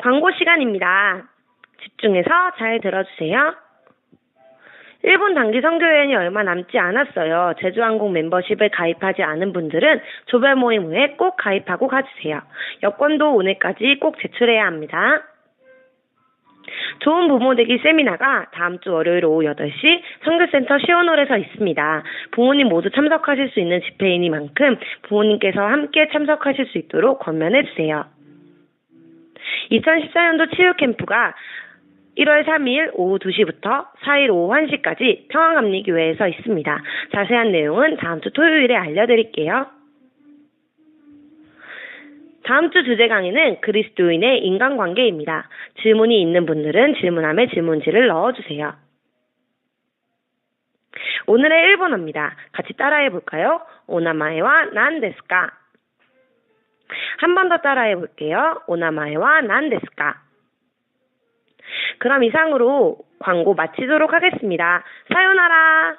광고 시간입니다. 집중해서 잘 들어주세요. 일본 단기 선교여행이 얼마 남지 않았어요. 제주항공 멤버십에 가입하지 않은 분들은 조별 모임 후에 꼭 가입하고 가주세요. 여권도 오늘까지 꼭 제출해야 합니다. 좋은 부모 되기 세미나가 다음 주 월요일 오후 8시 선교센터 시원홀에서 있습니다. 부모님 모두 참석하실 수 있는 집회이니만큼 부모님께서 함께 참석하실 수 있도록 권면해 주세요. 2014년도 치유 캠프가 1월 3일 오후 2시부터 4일 오후 1시까지 평안감리교회에서 있습니다. 자세한 내용은 다음 주 토요일에 알려드릴게요. 다음 주 주제 강의는 그리스도인의 인간관계입니다. 질문이 있는 분들은 질문함에 질문지를 넣어주세요. 오늘의 일본어입니다. 같이 따라해 볼까요? 오나마에와 난데스까? 한 번 더 따라해 볼게요. 오나마에와 난데스까? 그럼 이상으로 광고 마치도록 하겠습니다. 사요나라!